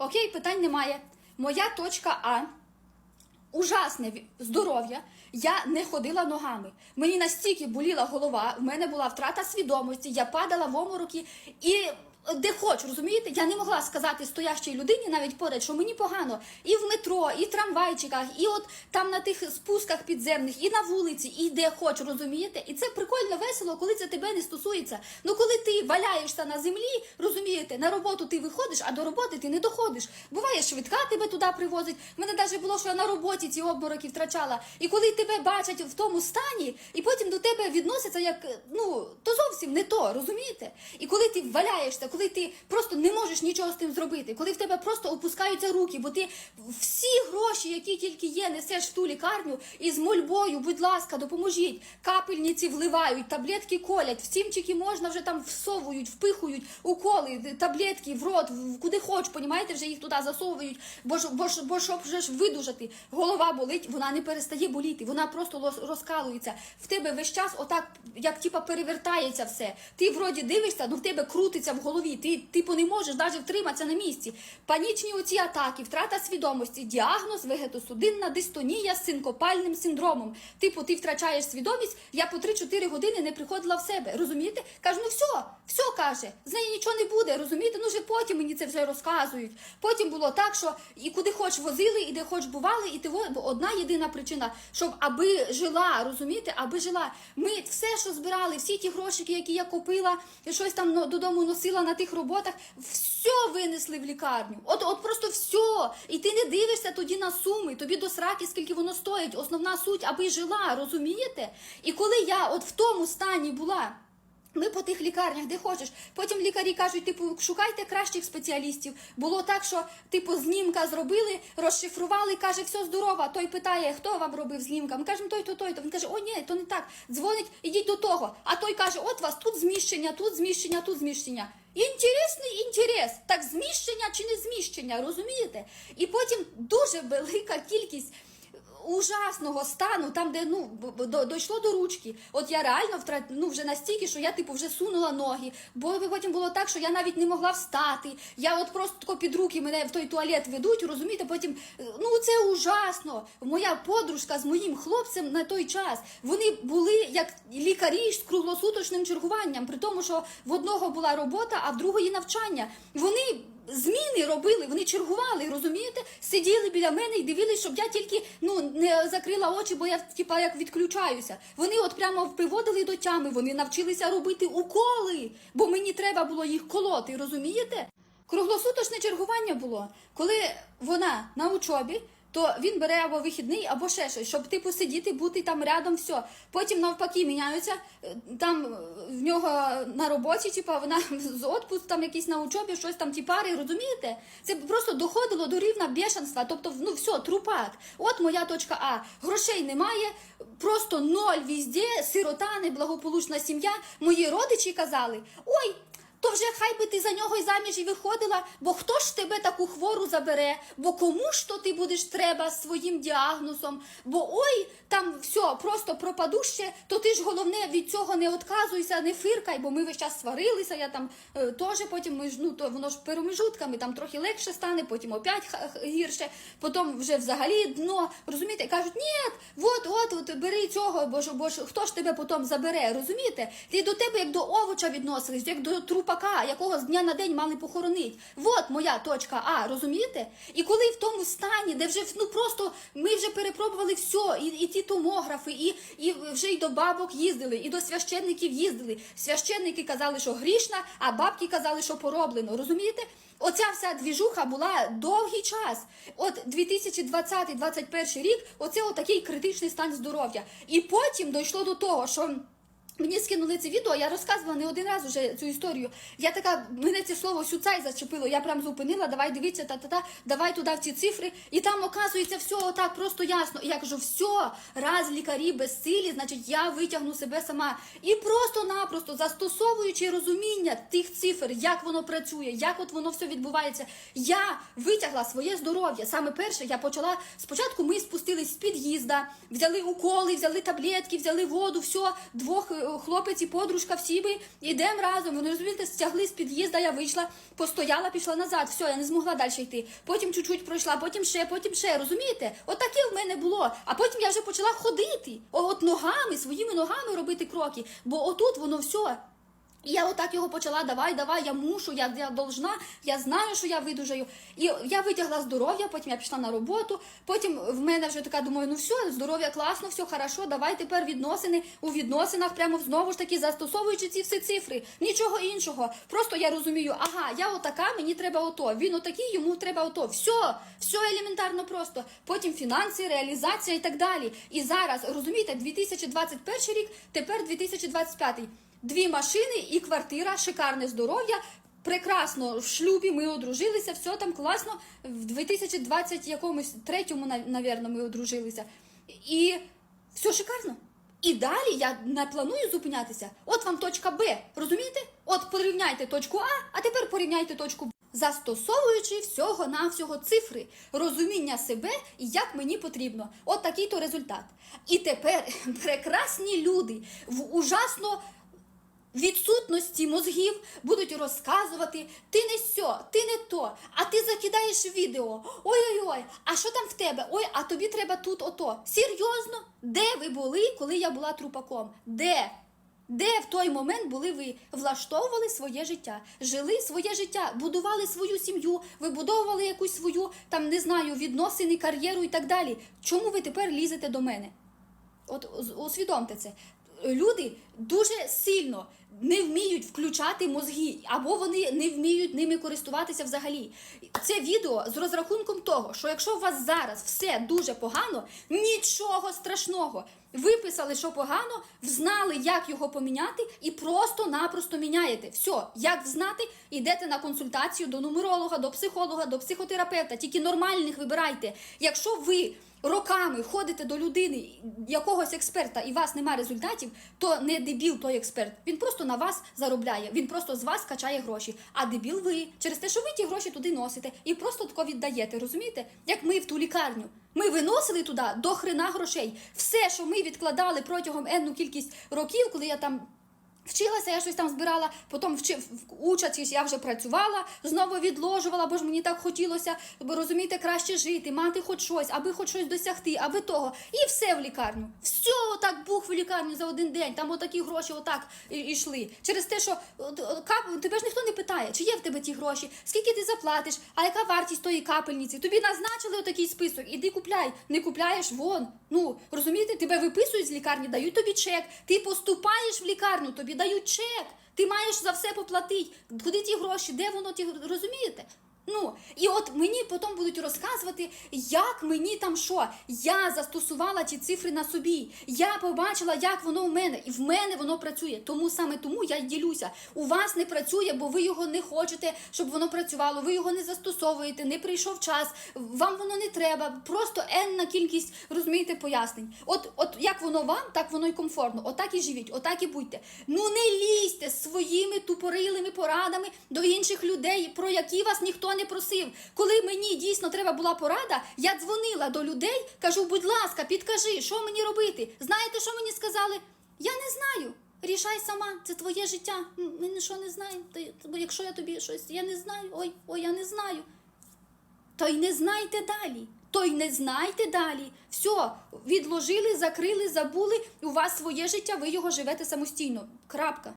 Окей, питань немає. Моя точка А. Ужасне здоров'я. Я не ходила ногами. Мені настільки боліла голова, в мене була втрата свідомості, я падала в омороки і де хоч, розумієте, я не могла сказати стоящій людині навіть поряд, що мені погано і в метро, і в трамвайчиках, і от там на тих спусках підземних, і на вулиці, і де хоч, розумієте? І це прикольно весело, коли це тебе не стосується. Ну коли ти валяєшся на землі, розумієте, на роботу ти виходиш, а до роботи ти не доходиш. Буває, швидка тебе туди привозить. В мене навіть було, що я на роботі ці обмороки втрачала. І коли тебе бачать в тому стані, і потім до тебе відносяться як ну то зовсім не то, розумієте? І коли ти валяєшся, коли ти просто не можеш нічого з тим зробити, коли в тебе просто опускаються руки, бо ти всі гроші, які тільки є, несеш в ту лікарню і з мольбою, будь ласка, допоможіть. Капельниці вливають, таблетки колять, всімчики можна вже там всовують, впихують уколи, таблетки в рот, куди хоч, понімаєте, вже їх туди засовують, бо ж, бо ж, бо щоб вже ж видужати. Голова болить, вона не перестає боліти, вона просто розкалується. В тебе весь час отак, як типа перевертається все. Ти вроді дивишся, ну в тебе крутиться в голові. Ти типу не можеш навіть втриматися на місці. Панічні оці атаки, втрата свідомості, діагноз, вегетосудинна дистонія з синкопальним синдромом. Типу, ти втрачаєш свідомість. Я по 3-4 години не приходила в себе. Розумієте? Кажу, ну все, все каже, з неї нічого не буде. Розумієте? Ну вже потім мені це вже розказують. Потім було так, що і куди хоч возили, і де хоч бували, і ти одна єдина причина, щоб аби жила, розумієте, аби жила. Ми все, що збирали, всі ті грошики, які я купила, щось там ну, додому носила на тих роботах, все винесли в лікарню. От, от просто все. І ти не дивишся тоді на суми, тобі до сраки, скільки воно стоїть. Основна суть, аби жила, розумієте? І коли я от в тому стані була. Ми по тих лікарнях, де хочеш. Потім лікарі кажуть, типу, шукайте кращих спеціалістів. Було так, що типу знімка зробили, розшифрували, каже, все здорово. Той питає, хто вам робив знімка. Ми кажемо, той, то, той. То він каже, о, ні, то не так. Дзвонить, ідіть до того. А той каже, от вас тут зміщення, тут зміщення, тут зміщення. Інтересний інтерес, так зміщення чи не зміщення, розумієте? І потім дуже велика кількість ужасного стану, там, де ну дійшло до ручки. От я реально втрат... ну, вже настільки, що я типу вже сунула ноги. Бо потім було так, що я навіть не могла встати. Я от просто тако під руки мене в той туалет ведуть, розумієте? Потім ну це ужасно. Моя подружка з моїм хлопцем на той час вони були як лікарі з круглосуточним чергуванням, при тому, що в одного була робота, а в другої навчання. Вони зміни робили, вони чергували, розумієте? Сиділи біля мене і дивились, щоб я тільки ну не закрила очі, бо я типа як відключаюся. Вони от прямо приводили до тями, вони навчилися робити уколи, бо мені треба було їх колоти, розумієте? Круглосуточне чергування було, коли вона на учобі. То він бере або вихідний, або ще щось, щоб типу сидіти, бути там рядом, все. Потім навпаки міняються. е, Там е, в нього на роботі, типа вона з отпуск, там якийсь на учобі, щось там ті пари, розумієте? Це просто доходило до рівня бешенства. Тобто, ну все, трупак. От моя точка А. Грошей немає, просто ноль візде, сирота, неблагополучна сім'я. Мої родичі казали: ой. То вже хай би ти за нього й заміж і виходила, бо хто ж тебе таку хвору забере? Бо кому ж то ти будеш треба своїм діагнозом? Бо ой, там все, просто пропадуще, то ти ж головне від цього не отказуйся, не фиркай, бо ми весь час сварилися. Я там е, теж потім ми ж ну то воно ж перемежутками, там трохи легше стане, потім опять гірше, потім вже взагалі дно. Розумієте? Кажуть, ні, от, от, от бери цього, бо ж, бо хто ж тебе потім забере? Розумієте? Ти до тебе як до овоча відносились, як до трупака, якого з дня на день мали похоронити. От моя точка А, розумієте? І коли в тому стані, де вже ну просто ми вже перепробували все, і, і ті томографи, і, і вже й до бабок їздили, і до священників їздили. Священники казали, що грішна, а бабки казали, що пороблено. Розумієте? Оця вся двіжуха була довгий час. От 2020-2021 рік, оце отакий критичний стан здоров'я. І потім дійшло до того, що. Мені скинули це відео, я розказувала не один раз уже цю історію. Я така, мене це слово сюцай зачепило. Я прям зупинила, давай дивіться, та-та-та, давай туди в ці цифри. І там, оказується, все отак просто ясно. І я кажу, все, раз лікарі безсилі, значить я витягну себе сама. І просто-напросто застосовуючи розуміння тих цифр, як воно працює, як от воно все відбувається, я витягла своє здоров'я. Саме перше, я почала спочатку. Ми спустились з під'їзда, взяли уколи, взяли таблетки, взяли воду, все, двох е, хлопець і подружка, всі ми йдемо разом. Вони розумієте, стягли з під'їзда, я вийшла, постояла, пішла назад. Все, я не змогла далі йти. Потім чуть-чуть пройшла, потім ще, потім ще. Розумієте? От в мене було. А потім я вже почала ходити. От ногами, своїми ногами робити кроки. Бо отут воно все. І я отак його почала, давай, давай, я мушу, я, я должна, я знаю, що я видужаю. І я витягла здоров'я, потім я пішла на роботу, потім в мене вже така думаю, ну все, здоров'я класно, все хорошо, давай тепер відносини у відносинах, прямо знову ж таки застосовуючи ці всі цифри, нічого іншого. Просто я розумію, ага, я отака, мені треба ото, він отакий, йому треба ото. Все, все елементарно просто. Потім фінанси, реалізація і так далі. І зараз, розумієте, 2021 рік, тепер 2025. Дві машини і квартира, шикарне здоров'я. Прекрасно в шлюбі ми одружилися, все там класно. В 2020 якомусь третьому, нав- навірно, ми одружилися. І все шикарно. І далі я не планую зупинятися. От вам точка Б. Розумієте? От порівняйте точку А, а тепер порівняйте точку Б. Застосовуючи всього навсього цифри, розуміння себе і як мені потрібно. От такий то результат. І тепер прекрасні люди в ужасно відсутності мозгів будуть розказувати, ти не сьо, ти не то, а ти закидаєш відео. Ой-ой-ой, а що там в тебе? Ой, а тобі треба тут ото. Серйозно? Де ви були, коли я була трупаком? Де? Де в той момент були ви? Влаштовували своє життя, жили своє життя, будували свою сім'ю, вибудовували якусь свою, там не знаю, відносини, кар'єру і так далі. Чому ви тепер лізете до мене? От усвідомте це. Люди дуже сильно не вміють включати мозги, або вони не вміють ними користуватися взагалі. Це відео з розрахунком того, що якщо у вас зараз все дуже погано, нічого страшного. Виписали, що погано, взнали, як його поміняти, і просто-напросто міняєте. Все, як знати, йдете на консультацію до нумеролога, до психолога, до психотерапевта. Тільки нормальних вибирайте. Якщо ви роками ходите до людини, якогось експерта, і у вас немає результатів, то не дебіл той експерт. Він просто на вас заробляє, він просто з вас качає гроші. А дебіл ви через те, що ви ті гроші туди носите і просто тако віддаєте. Розумієте? Як ми в ту лікарню. Ми виносили туди до хрена грошей. Все, що ми відкладали протягом енну кількість років, коли я там. Вчилася, я щось там збирала, потім вчи, в- учачись, я вже працювала, знову відложувала, бо ж мені так хотілося, бо розумієте, краще жити, мати хоч щось, аби хоч щось досягти, аби того. І все в лікарню. Все отак бух в лікарню за один день. Там отакі гроші отак йшли. Через те, що кап, тебе ж ніхто не питає, чи є в тебе ті гроші, скільки ти заплатиш, а яка вартість тої капельниці. Тобі назначили отакий список, іди купляй. Не купляєш вон. Ну розумієте, тебе виписують з лікарні, дають тобі чек. Ти поступаєш в лікарню, тобі дають чек. Ти маєш за все поплатити. Куди ті гроші? Де воно ті розумієте? Ну, і от мені потім будуть розказувати, як мені там що. Я застосувала ті цифри на собі. Я побачила, як воно в мене, і в мене воно працює. Тому саме тому я ділюся. У вас не працює, бо ви його не хочете, щоб воно працювало. Ви його не застосовуєте, не прийшов час. Вам воно не треба. Просто енна кількість розумієте пояснень. От, от як воно вам, так воно й комфортно. Отак і живіть, отак і будьте. Ну не лізьте своїми тупорилими порадами до інших людей, про які вас ніхто не просив. Коли мені дійсно треба була порада, я дзвонила до людей, кажу, будь ласка, підкажи, що мені робити. Знаєте, що мені сказали? Я не знаю. Рішай сама, це твоє життя. Ми нічого не знаємо. Бо якщо я тобі щось, я не знаю. Ой, ой, я не знаю. То й не знайте далі. То й не знайте далі. Все, відложили, закрили, забули. У вас своє життя, ви його живете самостійно. Крапка.